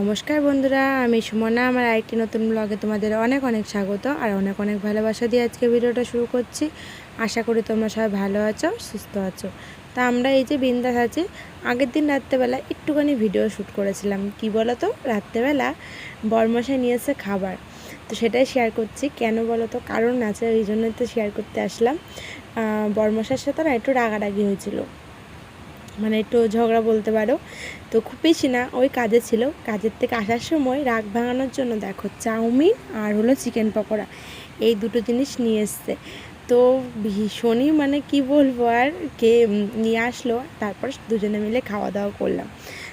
নমস্কার বন্ধুরা, আমি সুমনা। আমার আরেকটি নতুন ব্লগে তোমাদের অনেক অনেক স্বাগত আর অনেক অনেক ভালোবাসা দিয়ে আজকে ভিডিওটা শুরু করছি। আশা করি তোমরা সবাই ভালো আছো, সুস্থ আছো। তা আমরা এই যে বিন্দাস আছি, আগের দিন রাত্রেবেলা একটুখানি ভিডিও শ্যুট করেছিলাম। কি বলো তো রাত্রেবেলা বরমশাই নিয়ে এসে খাবার। তো সেটাই শেয়ার করছি। কেন বলো তো কারণ আছে, ওই জন্যই তো শেয়ার করতে আসলাম। বরমশার সাথে না একটু রাগারাগি হয়েছিল। মানে একটু ঝগড়া বলতে পারো। তো খুব বেশি না, ওই কাজে ছিল। কাজের থেকে আসার সময় রাগ ভাঙানোর জন্য দেখো চাউমিন আর হলো চিকেন পকোড়া, এই দুটো জিনিস নিয়ে এসছে। তো ভীষণই মানে কি বলব আর কে নিয়ে আসলো, তারপর দুজনে মিলে খাওয়া দাওয়া করলাম।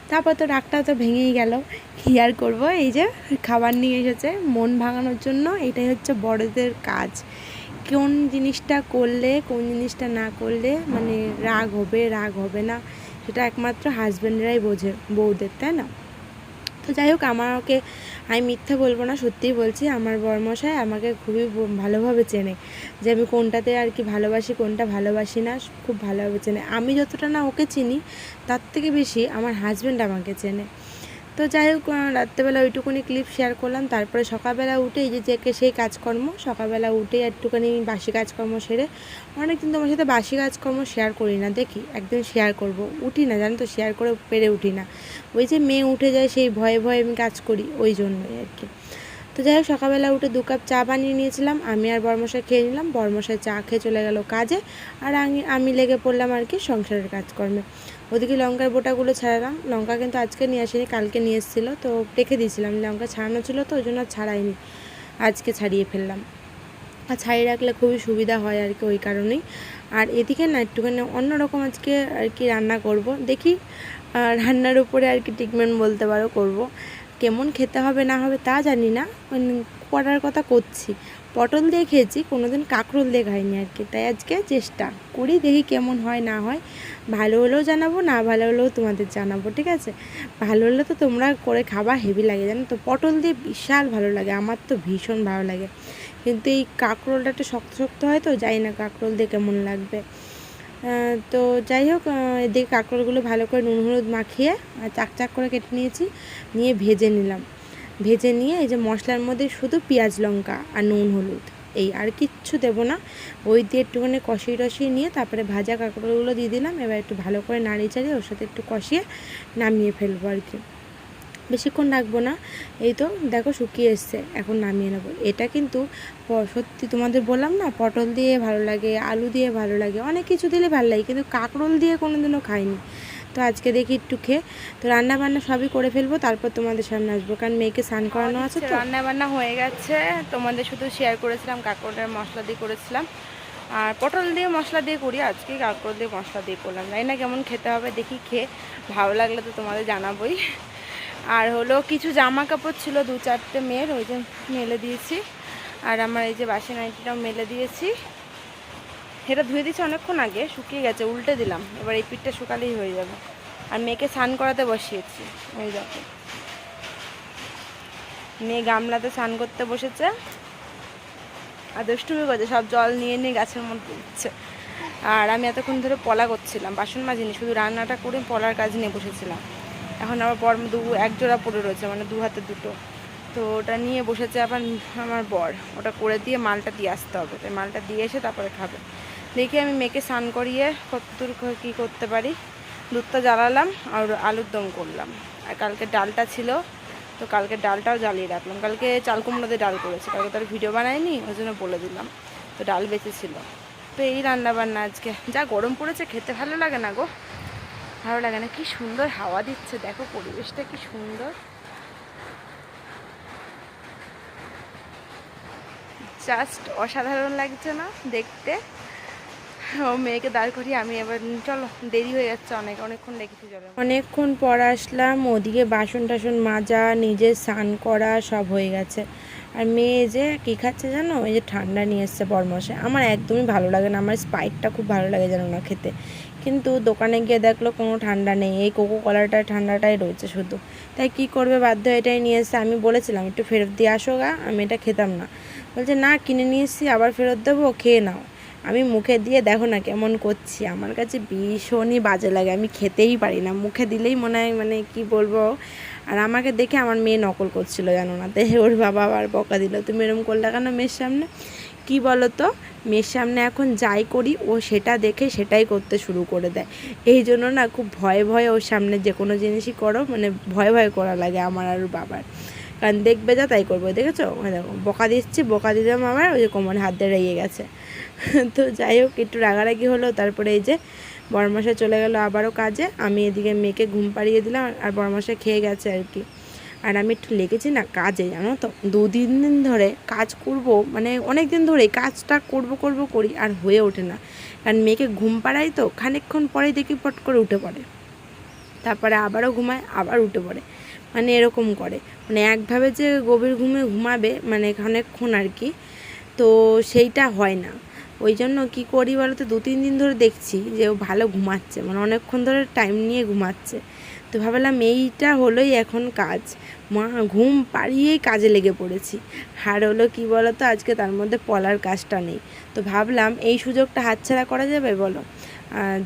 তারপর তো রাগটা তো ভেঙেই গেল। কী আর করব? এই যে খাবার নিয়ে এসেছে, মন ভাঙানোর জন্য এটাই হচ্ছে বড়দের কাজ। কোন জিনিসটা করলে, কোন জিনিসটা না করলে মানে রাগ হবে রাগ হবে না, সেটা একমাত্র হাজব্যান্ডরাই বোঝে, বউদের, তাই না? তো যাই হোক, আমাকে, আমি মিথ্যা বলব না, সত্যিই বলছি, আমার বরমশাই আমাকে খুবই ভালোভাবে চেনে যে আমি কোনটাতে আর কি ভালোবাসি, কোনটা ভালোবাসি না, খুব ভালোভাবে চেনে। আমি যতটা না ওকে চিনি, তার থেকে বেশি আমার হাজব্যান্ড আমাকে চেনে। তো যাই হোক রাত্রেবেলা ওইটুকুনি ক্লিপ শেয়ার করলাম। তারপরে সকালবেলা উঠে এই যে যেকে সেই কাজকর্ম, সকালবেলা উঠে একটুখানি বাসি কাজকর্ম সেরে অনেক অনেকদিন তোমার সাথে বাসি কাজকর্ম শেয়ার করি না। দেখি, একদিন শেয়ার করব। উঠি না, জানো তো শেয়ার করে পেরে উঠি না। ওই যে মেয়ে উঠে যায়, সেই ভয়ে ভয়ে আমি কাজ করি, ওই জন্যই আর কি। তো যাই হোক, সকালবেলা উঠে দু কাপ চা বানিয়ে নিয়েছিলাম। আমি আর বর্মশাই খেয়ে নিলাম। বর্মশাই চা খেয়ে চলে গেল কাজে। আর আমি লেগে পড়লাম আর কি সংসারের কাজকর্মে। ওদিকে লঙ্কার বোটাগুলো ছাড়ালাম। লঙ্কা কিন্তু আজকে নিয়ে আসিনি, কালকে নিয়ে এসেছিল, তো রেখে দিয়েছিলাম। লঙ্কা ছাড়ানো ছিল তো, ওই জন্য ছাড়াইনি। আজকে ছাড়িয়ে ফেললাম। আর ছাড়িয়ে রাখলে খুবই সুবিধা হয় আর কি ওই কারণেই। আর এদিকে না একটুখানি অন্যরকম আজকে আর কি রান্না করব। দেখি রান্নার উপরে আর কি ট্রিটমেন্ট বলতে পারো করব। কেমন খেতে হবে না হবে তা জানি না। করার কথা করছি। পটল দিয়ে খেয়েছি, কোনোদিন কাঁকরোল দিয়ে খাইনি আর কি। তাই আজকে চেষ্টা করি, দেখি কেমন হয়, না হয়। ভালো হলেও জানাব, না ভালো হলেও তোমাদের জানাব, ঠিক আছে? ভালো হলে তো তোমরা করে খাবা, হেভি লাগে, জানো তো? পটল দিয়ে বিশাল ভালো লাগে, আমার তো ভীষণ ভালো লাগে। কিন্তু এই কাঁকরোলটা একটু শক্ত শক্ত হয় তো, জানি না কাঁকরোল দিয়ে কেমন লাগবে। তো যাই হোক এদিকে কাঁকরোলগুলো ভালো করে নুন, হলুদ মাখিয়ে চাক চাক করে কেটে নিয়েছি, নিয়ে ভেজে নিলাম। ভেজে নিয়ে এই যে মশলার মধ্যে শুধু পেঁয়াজ লঙ্কা আর নুন হলুদ, এই আর কিচ্ছু দেবো না। ওই দিয়ে একটুখানি কষিয়ে টষিয়ে নিয়ে তারপরে ভাজা কাঁকরোলগুলো দিয়ে দিলাম, এবার একটু ভালো করে নাড়িয়ে চাড়িয়ে ওর সাথে একটু কষিয়ে নামিয়ে ফেলব আর কি। বেশিক্ষণ রাখব না, এই তো দেখো শুকিয়ে এসছে, এখন নামিয়ে নেব। এটা কিন্তু সত্যি তোমাদের বললাম না, পটল দিয়ে ভালো লাগে, আলু দিয়ে ভালো লাগে, অনেক কিছু দিলে ভালো লাগে, কিন্তু কাঁকরোল দিয়ে কোনোদিনও খাইনি। তো আজকে দেখি একটু খেয়ে। তো রান্না বান্না সবই করে ফেলব তারপর তোমাদের সামনে আসব। কারণ মেয়েকে স্নান করানো আছে তো। রান্না বান্না হয়ে গেছে। তোমাদের শুধু শেয়ার করেছিলাম কাঁকরোলের মশলা দিয়ে করেছিলাম। আর পটল দিয়ে মশলা দিয়ে করি আজকে কাঁকরোল দিয়ে মশলা দিয়ে করলাম। জানি না কেমন খেতে হবে দেখি খেয়ে। ভালো লাগলে তো তোমাদের জানাবোই। আর হলো কিছু জামা কাপড় ছিল দু চারটে মেয়ের ওই যে মেলে দিয়েছি। আর আমার এই যে বাসি নাইটিটাও মেলে দিয়েছি। এটা ধুয়ে দিয়েছি অনেকক্ষণ আগে, শুকিয়ে গেছে, উল্টে দিলাম। এবার এই পিঠটা শুকালেই হয়ে যাবে। আর মেয়েকে স্নান করাতে বসিয়েছি। ওই দেখো। মেয়ে গামলাতে স্নান করতে বসেছে। আর দুষ্টুমি করছে, সব জল নিয়ে নিয়ে গাছের মধ্যে দিচ্ছে। আর আমি এতক্ষণ ধরে পলা করছিলাম, বাসন মাজিনি, শুধু রান্নাটা করে পলার কাজ নিয়ে বসেছিলাম। এখন আবার বর দু, এক জোড়া পড়ে রয়েছে মানে দু হাতে দুটো। তো ওটা নিয়ে বসেছে আবার আমার বর। ওটা করে দিয়ে মালটা দিয়ে আসতে হবে। তাই মালটা দিয়ে এসে তারপরে খাবে। দেখি আমি মেয়েকে স্নান করিয়ে কতদূর ক- করতে পারি। দুধটা জ্বালালাম আর আলুর দম করলাম। আর কালকে ডালটা ছিল, তো কালকে ডালটাও জ্বালিয়ে রাখলাম। কালকে চাল কুমড়ো দিয়ে ডাল করেছি, কালকে তার ভিডিও বানাইনি, ওই জন্য বলে দিলাম। তো ডাল বেঁচেছিল তো এই রান্না বান্না আজকে। যা গরম পড়েছে, খেতে ভালো লাগে না গো। ভালো লাগে না। কি সুন্দর হাওয়া দিচ্ছে, দেখো পরিবেশটা কি সুন্দর। জাস্ট অসাধারণ লাগছে না দেখতে। ও মেয়েকে দাঁড় করিয়ে আমি এবার চলো, দেরি হয়ে যাচ্ছে অনেক, অনেকক্ষণ দেখেছি চলো। অনেকক্ষণ পর আসলাম, ওদিকে বাসন টাসন মাজা নিজে স্নান করা, সব হয়ে গেছে। আর মেয়ে যে কী খাচ্ছে জানো? ওই যে ঠান্ডা নিয়ে এসছে বরমশে আমার একদমই ভালো লাগে না, আমার স্পাইটটা খুব ভালো লাগে জানো না খেতে। কিন্তু দোকানে গিয়ে দেখল কোনো ঠান্ডা নেই, এই কোকো কলারটা ঠান্ডাটাই রয়েছে শুধু। তাই কি করবে? বাধ্য এটাই নিয়ে এসছে। আমি বলেছিলাম, একটু ফেরত দিয়ে আসো গা, আমি এটা খেতাম না। বলছে, না, কিনে নিয়ে এসছি, আবার ফেরত দেবো, খেয়ে নাও। আমি মুখে দিয়ে দেখো না কেমন করছি। আমার কাছে ভীষণই বাজে লাগে, আমি খেতেই পারি না। মুখে দিলেই মনে হয় মানে কি বলব? আর আমাকে দেখে আমার মেয়ে নকল করছিল, জানো না? তাই ওর বাবা আবার বকা দিল, তুমি এরকম করলে কেন মেয়ের সামনে? কি বলো তো মেয়ের সামনে এখন যাই করি, ও সেটা দেখে সেটাই করতে শুরু করে দেয়। এই জন্য না খুব ভয়ে ভয়ে ওর সামনে যে কোনো জিনিসই করো মানে ভয়ে ভয়ে করা লাগে আমার আর বাবার। কারণ দেখবে যা, তাই করব, দেখেছ? ওই দেখো, বকা দিচ্ছি, বকা দিলাম আমার, ওই যে কোমর হাত দিয়ে রেগে গেছে। তো যাই হোক, একটু রাগারাগি হলো, তারপরে এই যে বড়মাসা চলে গেল আবারও কাজে, আমি এদিকে মেয়েকে ঘুম পাড়িয়ে দিলাম, আর বড়মাসা খেয়ে গেছে আর কি। আর আমি একটু লেগেছি না কাজে, জানো তো? দু তিন দিন ধরে কাজ করব মানে অনেক দিন ধরেই কাজটা করব করব, করি, আর হয়ে ওঠে না। কারণ মেয়েকে ঘুম পাড়াই তো, খানিকক্ষণ পরেই দেখি পট করে উঠে পড়ে। তারপরে আবারও ঘুমায়, আবার উঠে পড়ে। মানে এরকম করে। মানে একভাবে যে গভীর ঘুমে ঘুমাবে মানে অনেকক্ষণ আর কি, তো সেইটা হয় না। ওই জন্য কী করি বলো তো দু তিন দিন ধরে দেখছি যে ও ভালো ঘুমাচ্ছে মানে অনেকক্ষণ ধরে টাইম নিয়ে ঘুমাচ্ছে। তো ভাবলাম এইটা হলোই এখন কাজ। মা, ঘুম পাড়িয়েই কাজে লেগে পড়েছি। আর হলো কী বলো তো আজকে তার মধ্যে পলার কাজটা নেই। তো ভাবলাম এই সুযোগটা হাতছাড়া করা যাবে বলো?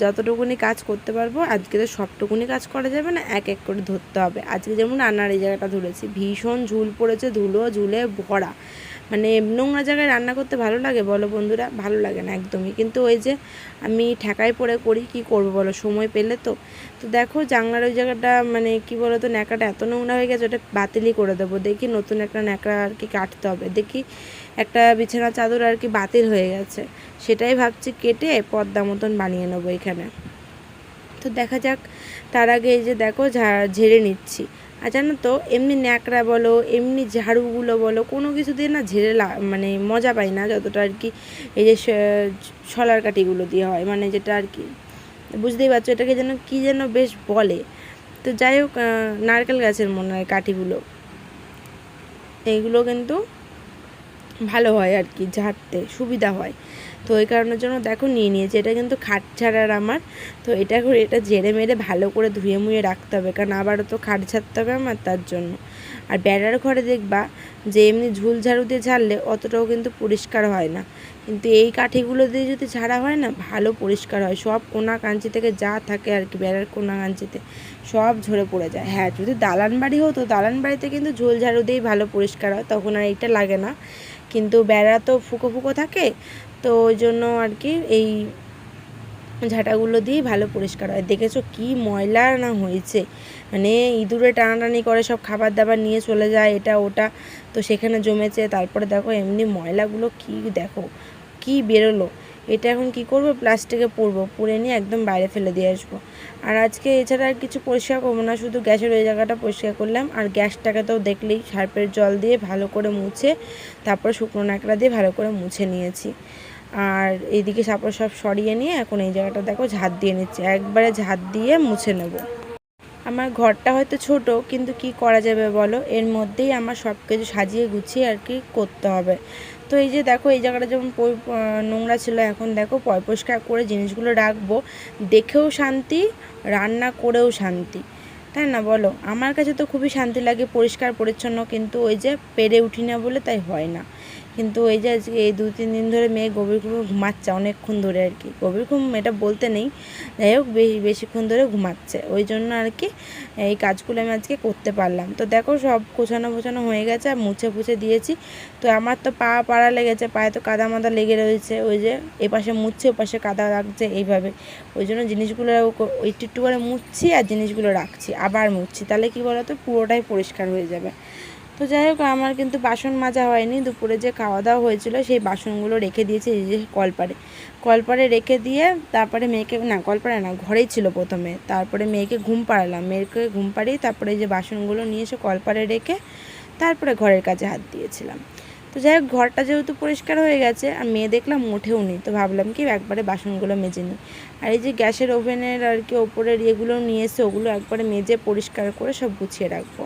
যতটুকুনি কাজ করতে পারব, আজকে তো সবটুকুনি কাজ করা যাবে না, এক এক করে ধরতে হবে। আজকে যেমন রান্নার এই জায়গাটা ধরেছি, ভীষণ ঝুল পড়েছে, ধুলো, ঝুলে ভরা। মানে নোংরা জায়গায় রান্না করতে ভালো লাগে, বলো বন্ধুরা? ভালো লাগে না একদমই। কিন্তু ওই যে আমি ঠেকাই পড়ে করি, কি করব বলো? সময় পেলে তো। তো দেখো, জানলার ওই জায়গাটা মানে কি বলো তো ন্যাকাটা এত নোংরা হয়ে গেছে, ওটা বাতিলই করে দেবো। দেখি নতুন একটা ন্যাকড়া আর কি কাটতে হবে। দেখি একটা বিছানা চাদর আর কি বাতিল হয়ে গেছে। সেটাই ভাবছি কেটে পর্দা মতন বানিয়ে নেব এখানে। তো দেখা যাক, তার আগে এই যে দেখো ঝেড়ে নিচ্ছি। আর জানো তো, এমনি ন্যাকড়া বলো, এমনি ঝাড়ুগুলো বলো, কোনো কিছু দিয়ে না ঝেড়ে মানে মজা পাই না যতটা আর কি এই যে স- শলার কাঠিগুলো দিয়ে হয়। মানে যেটা আর কি, বুঝতেই পারছ এটাকে যেন কী যেন বেশ বলে। তো যাই হোক নারকেল গাছের মনে হয় কাঠিগুলো। এইগুলো কিন্তু ভালো হয় আর কি, ঝাড়তে সুবিধা হয়। তো এই কারণের জন্য দেখো নিয়ে নিয়েছি, এটা কিন্তু খাট ছাড়ার আমার। তো এটা করে এটা জেরে মেরে ভালো করে ধুয়ে মুয়ে রাখতে হবে, কারণ আবারও তো খাট ছাড়তে হবে আমার তার জন্য। আর বেড়ার ঘরে দেখবা যে এমনি ঝুল ঝাড়ু দিয়ে ঝাড়লে অতটাও কিন্তু পরিষ্কার হয় না। কিন্তু এই কাঠিগুলো দিয়ে যদি ঝাড়া হয় না, ভালো পরিষ্কার হয়। সব কোনা কাঞ্চি থেকে যা থাকে আর কি, বেড়ার কোনা কাঞ্চিতে সব ঝরে পড়ে যায়। হ্যাঁ যদি দালান বাড়ি হতো দালান বাড়িতে কিন্তু ঝোল ঝাড়ু দিয়েই ভালো পরিষ্কার হয়, তখন আর এইটা লাগে না। কিন্তু বেড়া তো ফুকো ফুকো থাকে, তো ওই জন্য আর কি এই ঝাঁটাগুলো দিয়েই ভালো পরিষ্কার হয়। দেখেছ কি ময়লা না হয়েছে? মানে ইঁদুরে টানাটানি করে, সব খাবার দাবার নিয়ে চলে যায়, এটা ওটা, তো সেখানে জমেছে। তারপরে দেখো এমনি ময়লাগুলো কি দেখো, কি বেরোলো। এটা এখন কি করব? প্লাস্টিকে পুরবো পুড়ে নিয়ে একদম বাইরে ফেলে দিয়ে আসব। আর আজকে এছাড়া আর কিছু পরিষ্কার করব না, শুধু গ্যাসের ওই জায়গাটা পরিষ্কার করলাম। আর গ্যাসটাকে তো দেখলেই সার্পের জল দিয়ে ভালো করে মুছে, তারপর শুকনো নাকড়া দিয়ে ভালো করে মুছে নিয়েছি। আর এইদিকে সাপড় সব সরিয়ে নিয়ে এখন এই জায়গাটা দেখো ঝাঁত দিয়ে নিচ্ছি, একবারে ঝাঁত দিয়ে মুছে নেব। আমার ঘরটা হয়তো ছোট, কিন্তু কি করা যাবে বলো? এর মধ্যেই আমার সব কিছু সাজিয়ে গুছিয়ে আর কি করতে হবে। তো এই যে দেখো, এই জায়গাটা যেমন নোংরা ছিল, এখন দেখো পরিষ্কার করে জিনিসগুলো রাখব। দেখেও শান্তি, রান্না করেও শান্তি। তাই না বলো? আমার কাছে তো খুবই শান্তি লাগে, পরিষ্কার, পরিচ্ছন্ন, কিন্তু ওই যে পেরে উঠি না বলে তাই হয় না। কিন্তু এই যে আজকে এই দু, তিন দিন ধরে মেয়ে গভীর ঘুমে ঘুমাচ্ছে অনেকক্ষণ ধরে আর কি। গভীর ঘুম এটা বলতে নেই। যাই হোক, বেশি, বেশিক্ষণ ধরে ঘুমাচ্ছে। ওই জন্য আর কি এই কাজগুলো আমি আজকে করতে পারলাম। তো দেখো, সব গোছানো গোছানো হয়ে গেছে আর মুছে ফুছে দিয়েছি। তো আমার তো পা পাড়া লেগেছে, পায়ে তো কাদা মাদা লেগে রয়েছে। ওই যে এপাশে মুছছে, ওপাশে কাদা লাগছে এইভাবে। ওই জন্য জিনিসগুলো একটু একটু করে মুছছি আর জিনিসগুলো রাখছি, আবার মুছছি। তাহলে কি বলতো? পুরোটাই পরিষ্কার হয়ে যাবে। তো যাই হোক, আমার কিন্তু বাসন মাজা হয়নি। দুপুরে যে খাওয়া দাওয়া হয়েছিল, সেই বাসনগুলো রেখে দিয়েছি, এই যে কলপারে। কলপারে রেখে দিয়ে তারপরে মেয়েকে, না, কলপারে না, ঘরেই ছিল প্রথমে। তারপরে মেয়েকে ঘুম পাড়ালাম। মেয়েকে ঘুম পাড়িয়ে তারপরে যে বাসনগুলো নিয়ে এসে কলপারে রেখে তারপরে ঘরের কাজে হাত দিয়েছিলাম। তো যাই হোক, ঘরটা যেহেতু পরিষ্কার হয়ে গেছে, আর মেয়ে দেখলাম মোটেও নেই, তো ভাবলাম কি একবারে বাসনগুলো মেজে নিই। আর এই যে গ্যাসের ওভেনের আর কি ওপরের ইয়েগুলো নিয়ে এসে ওগুলো একবারে মেজে পরিষ্কার করে সব গুছিয়ে রাখব।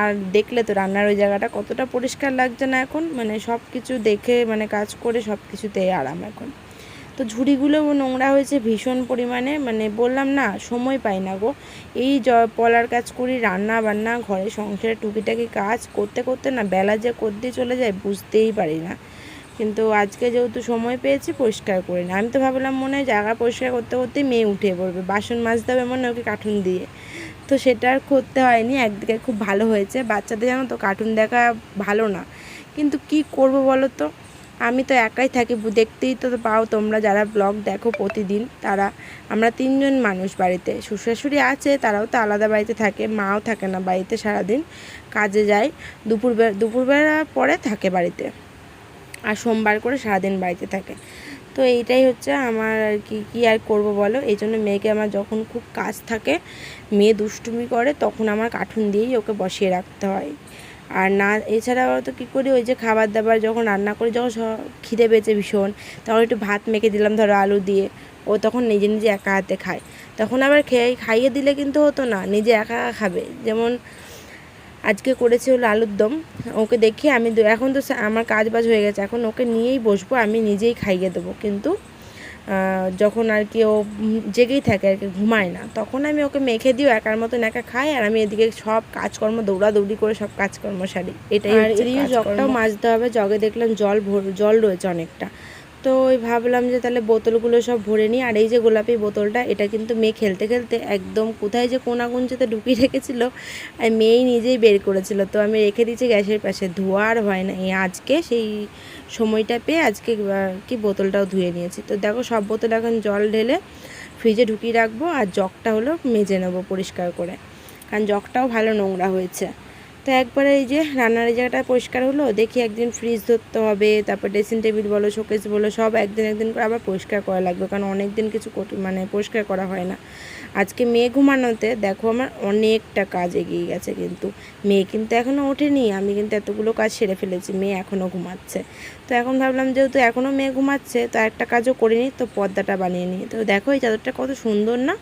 আর দেখলে তো রান্নার ওই জায়গাটা কতটা পরিষ্কার লাগছে না এখন মানে সব কিছু দেখে মানে কাজ করে সব কিছুতেই আরাম এখন। তো ঝুড়িগুলোও নোংরা হয়েছে ভীষণ পরিমাণে মানে বললাম না, সময় পাই না গো। এই জ, পলার কাজ করি, রান্না বান্না, ঘরে সংসারে টুকিটাকি কাজ করতে করতে না বেলা যে করতে চলে যায় বুঝতেই পারি না। কিন্তু আজকে যেহেতু সময় পেয়েছি, পরিষ্কার করি না। আমি তো ভাবলাম মনে হয় জায়গা পরিষ্কার করতে করতেই মেয়ে উঠে পড়বে। বাসন মাজতে হবে মনে ওকে কার্টুন দিয়ে। তো সেটা আর করতে হয়নি, একদিকে খুব ভালো হয়েছে। বাচ্চাদের জানো তো কার্টুন দেখা ভালো না। কিন্তু কি করব বলো তো আমি তো একাই থাকি দেখতেই তো পাও তোমরা যারা ব্লগ দেখো প্রতিদিন, তারা, আমরা তিনজন মানুষ বাড়িতে। শ্বশুরাশুড়ি আছে, তারাও তো আলাদা বাড়িতে থাকে, মাও থাকে না বাড়িতে সারাদিন। কাজে যায় দুপুরবেলা দুপুরবেলা পরে থাকে বাড়িতে। আর সোমবার করে সারাদিন বাড়িতে থাকে। তো এইটাই হচ্ছে আমার আর কি, কী আর করব বলো? এই জন্য মেয়েকে আমার যখন খুব কাজ থাকে, মেয়ে দুষ্টুমি করে, তখন আমার কার্টুন দিয়েই ওকে বসিয়ে রাখতে হয়। আর না এছাড়াও তো কী করি? ওই যে খাবার দাবার যখন রান্না করি, যখন খিদে পেয়েছে ভীষণ, তখন একটু ভাত মেখে দিলাম, ধরো আলু দিয়ে। ও তখন নিজে নিজে একা হাতে খায়। তখন আবার খেয়ে, খাইয়ে দিলে কিন্তু হতো না, নিজে একা খাবে। যেমন আজকে করেছে হলো আলুর দম। ওকে দেখি আমি এখন তো আমার কাজ বাজ হয়ে গেছে। এখন ওকে নিয়েই বসবো আমি নিজেই খাইয়ে দেবো। কিন্তু যখন আর কি ও জেগেই থাকে আর কি ঘুমায় না তখন আমি ওকে মেখে দিও একার মতন একা খাই আর আমি এদিকে সব কাজকর্ম দৌড়াদৌড়ি করে সব কাজকর্ম সারি। এটাই আর এদিকে জগটাও মাজতে হবে জগে দেখলাম জল ভর জল রয়েছে অনেকটা। তো ওই ভাবলাম যে তাহলে বোতলগুলো সব ভরে নিই। আর এই যে গোলাপি বোতলটা, এটা কিন্তু মেয়ে খেলতে খেলতে একদম কোথায় যে কোনা কুঞ্চিতে ঢুকিয়ে রেখেছিল আর মেয়েই নিজেই বের করেছিল। তো আমি রেখে দিয়েছি গ্যাসের পাশে, ধোয়া আর হয় না। আজকে সেই সময়টা পেয়ে আজকে কি বোতলটাও ধুয়ে নিয়েছি। তো দেখো সব বোতল এখন জল ঢেলে ফ্রিজে ঢুকিয়ে রাখব, আর জগটা হলো মেজে নেব পরিষ্কার করে। কারণ জগটাও ভালো নোংরা হয়েছে। তো একবারে এই যে রান্নার এই জায়গাটা পরিষ্কার হলো, দেখি একদিন ফ্রিজ ধরতে হবে, তারপর ড্রেসিং টেবিল বলো শোকেস বলো, সব একদিন একদিন করে আবার পরিষ্কার করা লাগবে, কারণ অনেক দিন কিছু মানে পরিষ্কার করা হয় না। আজকে মেয়ে ঘুমানোতে দেখো আমার অনেকটা কাজ এগিয়ে গেছে কিন্তু, মেয়ে কিন্তু এখনও ওঠেনি, আমি কিন্তু এতগুলো কাজ সেরে ফেলেছি, মেয়ে এখনও ঘুমাচ্ছে। তো এখন ভাবলাম যেহেতু এখনও মেয়ে ঘুমাচ্ছে, তো একটা কাজও করিনি, তো পর্দাটা বানিয়ে নিই। তো দেখো এই চাদরটা কত সুন্দর না?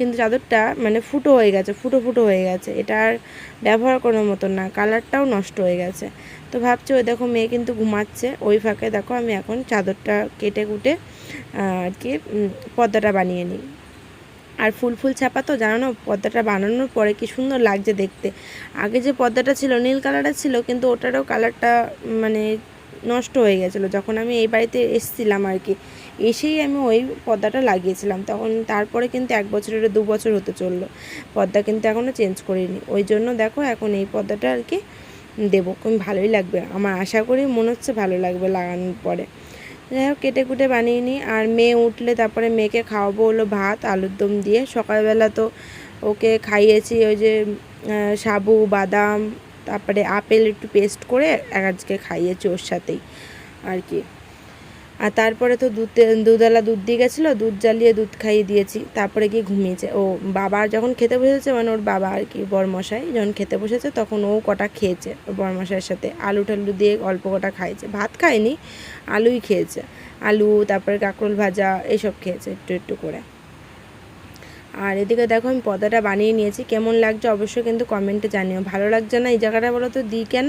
কিন্তু চাদরটা মানে ফুটো হয়ে গেছে, ফুটো ফুটো হয়ে গেছে। এটা আর ব্যবহার করার মতো না, কালারটাও নষ্ট হয়ে গেছে। তো ভাবছি ওই দেখো মেয়ে কিন্তু ঘুমাচ্ছে, ওই ফাঁকে দেখো আমি এখন চাদরটা কেটে কুটে আর কি পর্দাটা বানিয়ে নিই। আর ফুল ফুল ছাপা তো, জানো না, পর্দাটা বানানোর পরে কি সুন্দর লাগছে দেখতে। আগে যে পর্দাটা ছিল, নীল কালারের ছিল, কিন্তু ওটারও কালারটা মানে নষ্ট হয়ে গেছিল। যখন আমি এই বাড়িতে এসেছিলাম আর কি এসেই আমি ওই পর্দাটা লাগিয়েছিলাম। তখন তারপরে কিন্তু এক বছরের দু বছর হতে চলল। পর্দা কিন্তু এখনও চেঞ্জ করিনি। ওই জন্য দেখো এখন এই পর্দাটা আর কি দেবো। ভালোই লাগবে। আমার আশা করি মনে হচ্ছে ভালো লাগবে লাগানোর পরে। যাই হোক, কেটে কুটে বানিয়ে নিই। আর মেয়ে উঠলে তারপরে মেয়েকে খাওয়াবো হলো ভাত, আলুর দম দিয়ে। সকালবেলা তো ওকে খাইয়েছি ওই যে সাবু, বাদাম, তারপরে আপেল একটু পেস্ট করে এক আজকে খাইয়েছি ওর সাথেই। আর কি। আর তারপরে তো দুধ দুধওয়ালা দুধ দিয়ে গেছিল, দুধ জ্বালিয়ে দুধ খাইয়ে দিয়েছি। তারপরে গিয়ে ঘুমিয়েছে। ও বাবা যখন খেতে বসেছে মানে ওর বাবা আর কি, বরমশাই যখন খেতে বসেছে, তখন ও কটা খেয়েছে বরমশাইয়ের সাথে। আলু টালু দিয়ে অল্প কটা খাইছে ভাত খায়নি, আলুই খেয়েছে। আলু, তারপরে কাঁকরোল ভাজা এইসব খেয়েছে একটু একটু করে। আর এদিকে দেখো, আমি পর্দাটা বানিয়ে নিয়েছি। কেমন লাগছে অবশ্যই কিন্তু কমেন্টে জানিও। ভালো লাগছে না এই জায়গাটা বলো তো দিই কেন?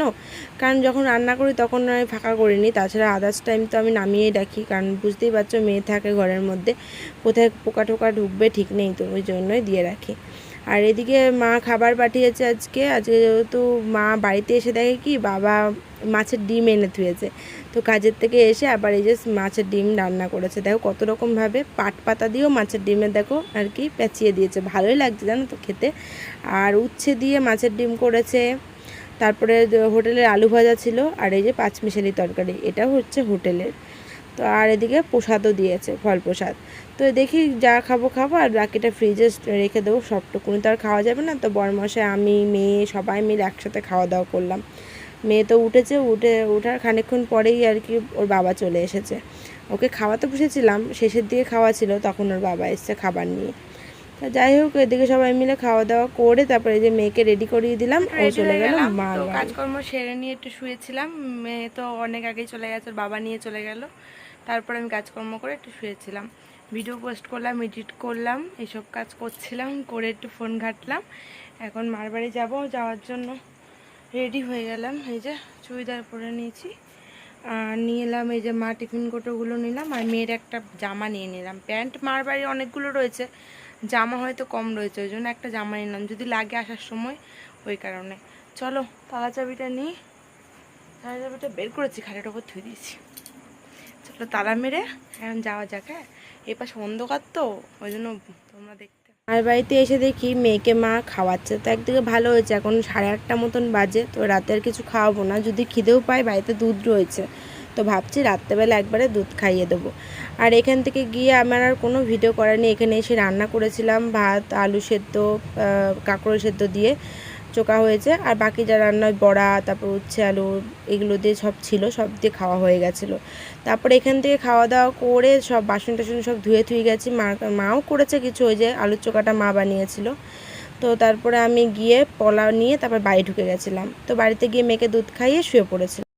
কারণ যখন রান্না করি তখন আমি ফাঁকা করিনি তাছাড়া আদার্স টাইম তো আমি নামিয়েই রাখি, কারণ বুঝতেই পারছ মেয়ে থাকে ঘরের মধ্যে। কোথায় পোকা টোকা ঢুকবে ঠিক নেই তো, ওই জন্যই দিয়ে রাখি। আর এদিকে মা খাবার পাঠিয়েছে আজকে। আজকে যেহেতু মা বাড়িতে এসে দেখে কি, বাবা মাছের ডিম এনে থুয়েছে। তো কাজের থেকে এসে আবার এই যে মাছের ডিম রান্না করেছে। দেখো কত রকমভাবে পাট পাতা দিয়েও মাছের ডিমে দেখো আর কি পেঁচিয়ে দিয়েছে। ভালোই লাগছে জানো তো খেতে। আর উচ্ছে দিয়ে মাছের ডিম করেছে। তারপরে হোটেলের আলু ভাজা ছিল আর এই যে পাঁচমিশালি তরকারি। এটাও হচ্ছে হোটেলের। তো আর এদিকে প্রসাদও দিয়েছে, ফল প্রসাদ। তো দেখি যা খাব খাব আর বাকিটা ফ্রিজে রেখে দেবো। সবটুকুনি তো আর খাওয়া যাবে না। তো বরমশাই, আমি, মেয়ে সবাই মিলে একসাথে খাওয়া দাওয়া করলাম। মেয়ে তো উঠেছে উঠে ওঠার খানিকক্ষণ পরেই আর কি ওর বাবা চলে এসেছে। ওকে খাওয়াতে বসেছিলাম শেষের দিকে খাওয়া ছিল তখন ওর বাবা এসছে খাবার নিয়ে। তা যাই হোক এদিকে সবাই মিলে খাওয়া দাওয়া করে তারপরে যে মেয়েকে রেডি করিয়ে দিলাম ও চলে গেল বাড়ি। কাজকর্ম সেরে নিয়ে একটু শুয়েছিলাম। মেয়ে তো অনেক আগেই চলে গেছে ওর বাবা নিয়ে চলে গেল। তারপর আমি কাজকর্ম করে একটু শুয়েছিলাম। ভিডিও পোস্ট করলাম এডিট করলাম এইসব কাজ করছিলাম করে একটু ফোন ঘাটলাম। এখন মার বাড়ি যাব যাওয়ার জন্য। রেডি হয়ে গেলাম। এই যে চুড়িদার পরে নিয়েছি। আর নিয়ে এলাম, এই যে মা টিফিন কোটোগুলো নিলাম আর মেয়ের একটা জামা নিয়ে নিলাম। প্যান্ট মার বাড়ি অনেকগুলো রয়েছে, জামা হয়তো কম রয়েছে, ওই জন্য একটা জামা নিলাম, যদি লাগে আসার সময় ওই কারণে। চলো তালা চাবিটা নিই। তালা চাবিটা বের করেছি, খাটের ওপর ধুয়ে দিয়েছি। চলো তালা মেরে এখন যাওয়া যাক হ্যাঁ? এ পাশে অন্ধকার তো, ওই জন্য তোমরা দেখতে আর বাড়িতে এসে দেখি মেয়েকে মা খাওয়াচ্ছে। তো একদিকে ভালো হয়েছে, এখন সাড়ে আটটা মতন বাজে, তো রাতে আর কিছু খাওয়াবো না। যদি খিদেও পাই বাড়িতে দুধ রয়েছে। তো ভাবছি রাত্রেবেলা একবারে দুধ খাইয়ে দেবো। আর এখান থেকে গিয়ে আমার আর কোনো ভিডিও করার নেই। এখানে এসে রান্না করেছিলাম, ভাত, আলু সেদ্ধ কাঁকড়ো সেদ্ধ দিয়ে। চোকা হয়েছে, আর বাকি যা রান্নার বড়া, তারপর উচ্ছে, আলু, এগুলো দিয়ে সব ছিল, সব দিয়ে খাওয়া হয়ে গেছিল। তারপরে এখান থেকে খাওয়া দাওয়া করে সব বাসন টাসন সব ধুয়ে ধুয়ে গেছি। মা, মাও করেছে কিছু, ওই যে আলুর চোকাটা মা বানিয়েছিল। তো তারপরে আমি গিয়ে পলা নিয়ে তারপর বাড়ি ঢুকে গেছিলাম। তো বাড়িতে গিয়ে মেয়েকে দুধ খাইয়ে শুয়ে পড়েছিলাম।